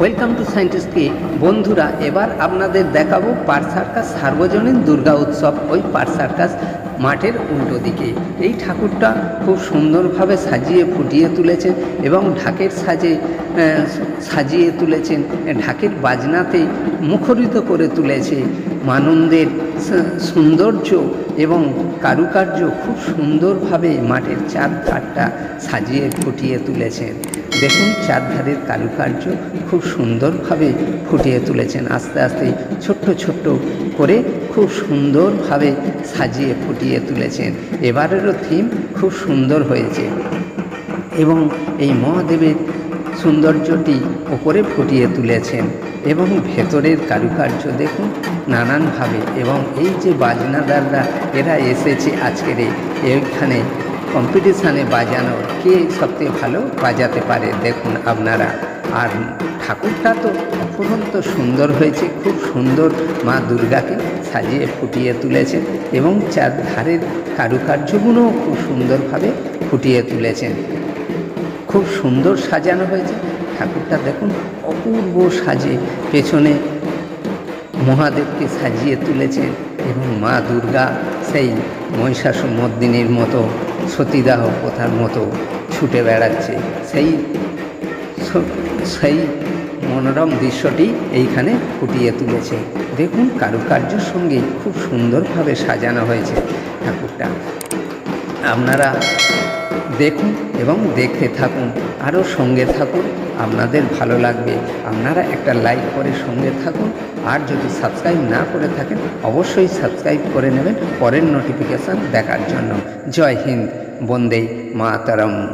Welcome to সায়েন্টিস্টকে বন্ধুরা, এবার আপনাদের দেখাবো পার সার্কাস সার্বজনীন দুর্গা উৎসব ওই পার সার্কাস মাঠের উল্টো দিকে। এই ঠাকুরটা খুব সুন্দরভাবে সাজিয়ে ফুটিয়ে তুলেছেন এবং ঢাকের সাজে সাজিয়ে তুলেছেন। ঢাকের বাজনাতে মুখরিত করে তুলেছে। মানুষদের স- সৌন্দর্য এবং কারুকার্য খুব সুন্দরভাবে মাঠের চার ধারটা সাজিয়ে ফুটিয়ে তুলেছেন। দেখুন, চারধারের কারুকার্য খুব সুন্দরভাবে ফুটিয়ে তুলেছেন। আস্তে আস্তে ছোট্ট ছোট্ট করে খুব সুন্দরভাবে সাজিয়ে ফুটিয়ে তুলেছেন। এবারেরও থিম খুব সুন্দর হয়েছে এবং এই মহাদেবের সৌন্দর্যটি ওপরে ফুটিয়ে তুলেছেন এবং ভেতরের কারুকার্য দেখুন নানানভাবে এবং এই যে বাজনাদাররা এরা এসেছে আজকের এইখানে কম্পিটিশানে বাজানো কে সবচেয়ে ভালো বাজাতে পারে দেখুন আপনারা। আর ঠাকুরটা তো অপরন্ত সুন্দর হয়েছে, খুব সুন্দর মা দুর্গাকে সাজিয়ে ফুটিয়ে তুলেছেন এবং চার ধারের কারুকার্যগুলোও খুব সুন্দরভাবে ফুটিয়ে তুলেছেন। খুব সুন্দর সাজানো হয়েছে। ঠাকুরটা দেখুন অপূর্ব সাজে পেছনে মহাদেবকে সাজিয়ে তুলেছেন এবং মা দুর্গা সেই মহিষাসুর মর্দিনীর মতো সতীদাহ প্রথার মতো ছুটে বেড়াচ্ছে। সেই সেই মনোরম দৃশ্যটি এইখানে ফুটিয়ে তুলেছে। দেখুন কারুকার্যের সঙ্গে খুব সুন্দরভাবে সাজানো হয়েছে ঠাকুরটা। আপনারা দেখুন এবং দেখতে থাকুন। আরও সঙ্গে থাকুন, আপনাদের ভালো লাগবে। আপনারা একটা লাইক করে সঙ্গে থাকুন। আর যদি সাবস্ক্রাইব না করে থাকেন, অবশ্যই সাবস্ক্রাইব করে নেবেন পরের নোটিফিকেশান দেখার জন্য। জয় হিন্দ, বন্দে মাতরম।